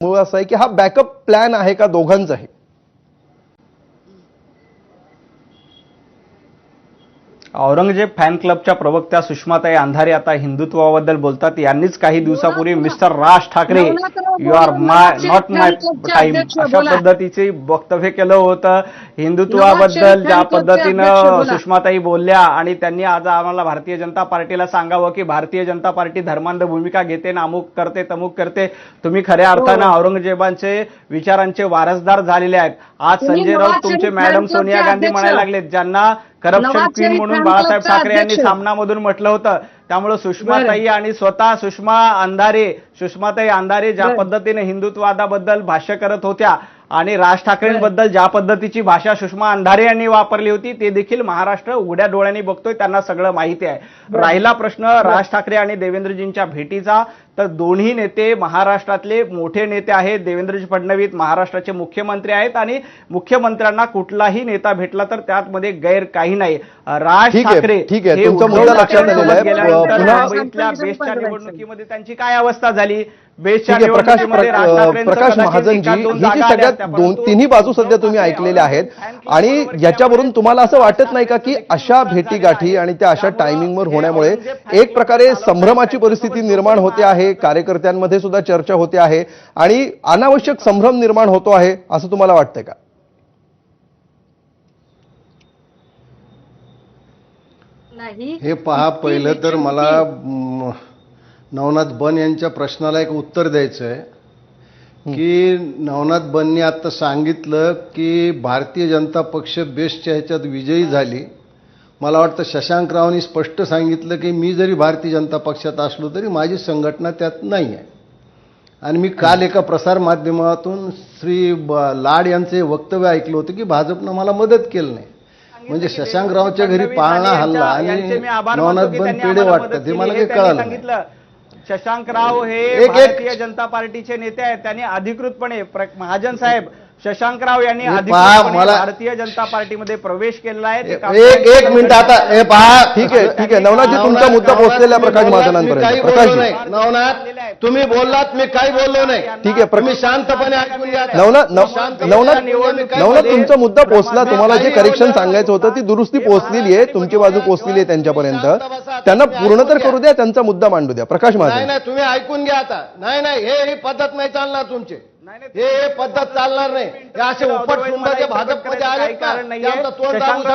मूळ असं आहे की हा बॅकअप प्लॅन आहे का दोघांचाही औरंगजेब फॅन क्लबच्या प्रवक्त्या सुषमाताई अंधारे आता हिंदुत्वाबद्दल बोलतात. यांनीच काही दिवसापूर्वी mister Raj Thackeray you are my not my time अशा पद्धतीचे वक्तव्य केलं होतं. हिंदुत्वाबद्दल ज्या पद्धतीनं सुषमाताई बोलल्या आणि त्यांनी आज आम्हाला भारतीय जनता पार्टीला सांगावं की भारतीय जनता पार्टी धर्मांध भूमिका घेते ना अमुक करते तमुक करते. तुम्ही खऱ्या अर्थानं औरंगजेबांचे विचारांचे वारसदार झालेले आहेत. आज संजय राऊत तुमचे मॅडम सोनिया गांधी. म्हणायला लागलेत ज्यांना करप्शन क्वीन म्हणून बाळासाहेब ठाकरे यांनी. सामनामधून म्हटलं होतं. त्यामुळे सुषमाताई आणि स्वतः सुषमा अंधारे सुषमाताई अंधारे ज्या. पद्धतीने हिंदुत्ववादाबद्दल भाष्य करत होत्या आणि राज ठाकरेंबद्दल ज्या पद्धतीची भाषा सुषमा अंधारे यांनी वापरली होती ते देखील महाराष्ट्र उघड्या डोळ्यांनी बघतोय त्यांना सगळं माहिती आहे. राहिला प्रश्न राज ठाकरे आणि देवेंद्रजींच्या भेटीचा. तर दोन्ही नेते महाराष्ट्रातले मोठे नेते आहेत देवेंद्रजी फडणवीस महाराष्ट्राचे मुख्यमंत्री आहेत आणि मुख्यमंत्र्यांना कुठलाही नेता भेटला तर त्यातमध्ये गैर काही नाही. राज ठाकरे. हे मुंबईतल्या बेस्टच्या निवडणुकीमध्ये त्यांची काय अवस्था झाली? बेस्टच्या निवडणुकीमध्ये राज ठाकरेंचं सगळ्यात दोन तिन्ही बाजू सध्या तुम्ही ऐकलेल्या आहेत. आणि याच्यावरून तुम्हाला असं वाटत नाही का की अशा भेटीगाठी आणि त्या अशा टायमिंगवर होण्यामुळे एक प्रकारे संभ्रमाची परिस्थिती निर्माण होते आहे. कार्यकर्त्यांमध्ये सुद्धा चर्चा होते आहे. आणि अनावश्यक संभ्रम निर्माण होतो आहे असं तुम्हाला वाटतंय का? नाही. हे पहा पहिलं तर. मला नवनाथ बन यांच्या प्रश्नाला एक उत्तर द्यायचं आहे की नवनाथ बननी आता सांगितलं की भारतीय जनता पक्ष बेस्टच्या ह्याच्यात विजयी झाली. मला वाटतं शशांकरावांनी स्पष्ट सांगितलं की मी जरी भारतीय जनता पक्षात असलो तरी माझी संघटना त्यात नाही आहे. आणि मी काल एका प्रसार माध्यमातून श्री लाड यांचं वक्तव्य ऐकलं होतं की भाजपनं मला मदत केली नाही. म्हणजे शशांकरावच्या घरी पाळणा हल्ला आणि नवनाथ बन पेढे वाटतात हे मला. काही कळालं शशांकराव हे एक- एक- भारतीय जनता पार्टीचे नेते आहेत. त्यांनी अधिकृतपणे प्र- महाजन साहेब शशांकराव यांनी हे पहा, अधिकृतपणे मला- भारतीय जनता पार्टीमध्ये प्रवेश केलेला आहे. एक एक मिनिट आता हे पहा. ठीक आहे ठीक आहे. नवनाथजी तुमचा मुद्दा पोहोचलेला प्रकाश महाजनांपर्यंत नाही नवनाथ तुम्ही बोललात मी काही बोललो नाही. ठीक आहे प्र- तुम्ही शांतपणे ऐकून घ्या. नवनाथ तुमचा नाही. मुद्दा पोहोचला तुम्हाला जे करेक्शन सांगायचं होतं ती दुरुस्ती पोहोचलेली आहे. तुमची बाजू पोहोचलेली आहे त्यांच्यापर्यंत. त्यांना पूर्ण तर करू द्या त्यांचा मुद्दा मांडू द्या. प्रकाश नाही महाजन नाही तुम्ही ऐकून घ्या आता. नाही नाही हे ही पद्धत नाही चालणार तुमची. नाही, नाही, हे हे पद्धत चालणार नाही. हे असे उपट एक भाजपमध्ये आले कारण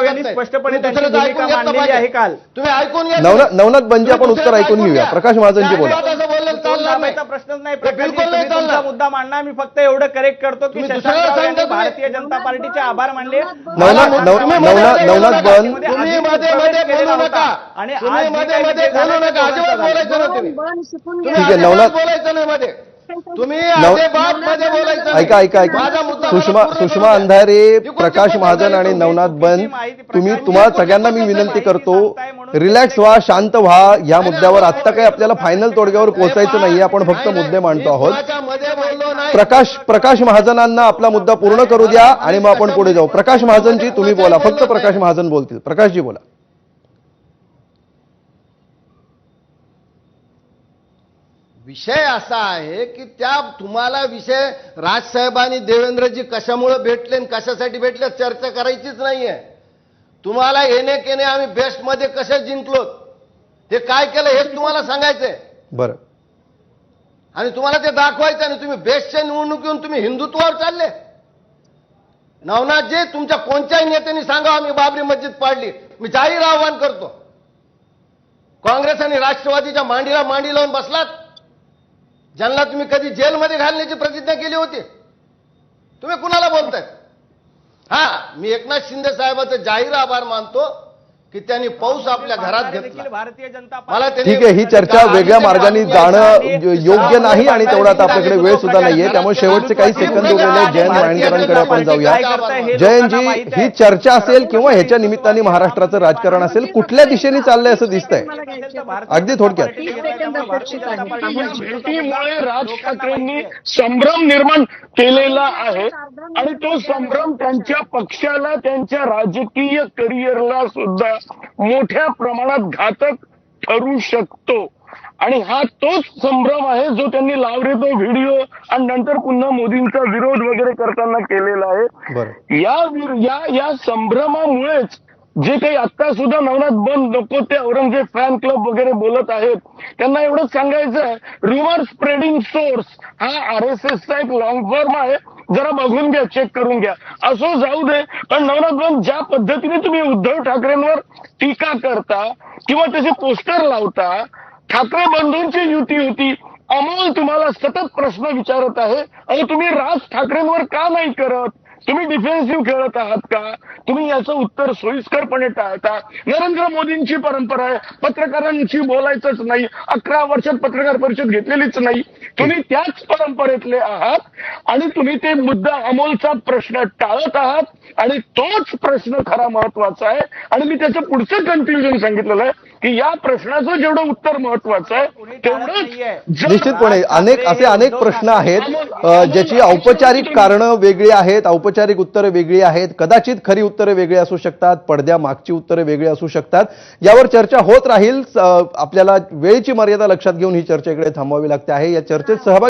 यांनी स्पष्टपणे. तुम्ही ऐकून घ्या नवनाथ नवनाथ बनजी आपण उत्तर ऐकून घेऊया. प्रकाश महाजनजी बोला. चालणार नाही प्रश्नच नाही. बिलकुल नाही चालणार. मुद्दा मांडणार. मी फक्त एवढं करेक्ट करतो की. भारतीय जनता पार्टीचे आभार मानले. आणि मध्ये बोलायचं नाही मध्ये. तुम्ही नाही. ऐका ऐका ऐका सुषमा सुषमा. अंधारे प्रकाश महाजन आणि? नवनाथ बन तुम्ही तुम्हाला सगळ्यांना मी? विनंती करतो रिलॅक्स व्हा शांत व्हा या मुद्द्यावर आत्ता काही आपल्याला फायनल तोडग्यावर पोहोचायचं नाहीये आपण फक्त नाही, मुद्दे नाही, मांडतो आहोत नाही प्रकाश प्रकाश महाजनांना आपला मुद्दा पूर्ण करू द्या आणि मग आपण पुढे जाऊ प्रकाश महाजनजी तुम्ही बोला फक्त प्रकाश महाजन बोलतील प्रकाशजी बोला विषय असा आहे की त्या तुम्हाला विषय राजसाहेब आणि देवेंद्रजी कशामुळे भेटले आणि कशासाठी भेटले चर्चा करायचीच नाहीये. तुम्हाला येणे केणे आम्ही बेस्टमध्ये कसे जिंकलो? हे काय केलं हेच तुम्हाला सांगायचंय. बरं. आणि तुम्हाला ते दाखवायचं आणि तुम्ही बेस्टच्या निवडणुकीहून तुम्ही हिंदुत्वावर चालले. नवनाथजी तुमच्या कोणत्याही नेत्यांनी सांगा आम्ही बाबरी मस्जिद पाडली. मी जाहीर आव्हान करतो. काँग्रेस आणि राष्ट्रवादीच्या मांडीला मांडी लावून बसलात. ज्यांना तुम्ही कधी जेलमध्ये घालण्याची प्रतिज्ञा केली होती? तुम्ही कुणाला बोलताय हा मी एकनाथ शिंदे साहेबाचा जाहीर आभार मानतो की त्यांनी पाऊस आपल्या घरात घेतला. भारतीय जनता मला ठीक आहे ही चर्चा वेगळ्या मार्गाने जाणं योग्य नाही आणि तेवढा आता आपल्याकडे वेळ सुद्धा नाहीये. त्यामुळे शेवटचे काही सेकंद उरलेले. जयंत वाणकरांकडे आपण जाऊया हे जयंतजी. ही चर्चा असेल किंवा ह्याच्या निमित्ताने महाराष्ट्राचं राजकारण असेल कुठल्या दिशेने चाललंय असं दिसतंय. अगदी थोडक्यात. अपेक्षित आहे. भेटीमुळे राज ठाकरेंनी संभ्रम निर्माण केलेला आहे. आणि तो संभ्रम त्यांच्या पक्षाला त्यांच्या राजकीय करिअरला सुद्धा मोठ्या प्रमाणात घातक ठरू शकतो. आणि हा तोच संभ्रम आहे जो त्यांनी लावरे तो व्हिडिओ आणि नंतर पुन्हा मोदींचा विरोध वगैरे करताना केलेला आहे. या या संभ्रमामुळेच जे काही आता सुद्धा नवनाथ बंद नको ते औरंगजेब फॅन क्लब वगैरे बोलत आहेत. त्यांना एवढंच सांगायचं आहे रिव्हर स्प्रेडिंग सोर्स हा आर एस एसचा एक लॉंग फॉर्म आहे. जरा बघून घ्या चेक करून घ्या. असो जाऊ दे पण नवनाथ बंद ज्या पद्धतीने तुम्ही उद्धव ठाकरेंवर टीका करता किंवा त्याचे पोस्टर लावता ठाकरे बंधूंची युती होती. अमोल तुम्हाला सतत प्रश्न विचारत आहे आणि तुम्ही राज ठाकरेंवर का नाही करत? तुम्ही डिफेन्सिव्ह खेळत आहात का? तुम्ही याचं उत्तर सोयीस्करपणे टाळता? नरेंद्र मोदींची परंपरा आहे. पत्रकारांशी बोलायचंच नाही. अकरा वर्षात पत्रकार परिषद घेतलेलीच नाही. तुम्ही त्याच परंपरेतले आहात आणि तुम्ही ते मुद्दा अमोलचा प्रश्न टाळत आहात आणि तोच प्रश्न खरा महत्त्वाचा आहे. आणि मी त्याचं पुढचं कन्क्ल्युजन सांगितलेलं आहे की या प्रश्नाचं जेवढं उत्तर महत्वाचं आहे निश्चितपणे अनेक असे अनेक प्रश्न आहेत ज्याची औपचारिक कारणं वेगळी आहेत औपचारिक उत्तरं वेगळी आहेत कदाचित खरी उत्तरे वेगळी असू शकतात पडद्या मागची उत्तरे वेगळी असू शकतात. यावर चर्चा होत राहील आपल्याला वेळेची मर्यादा लक्षात घेऊन ही चर्चा इकडे थांबवावी लागते आहे. या चर्चेत सहभागी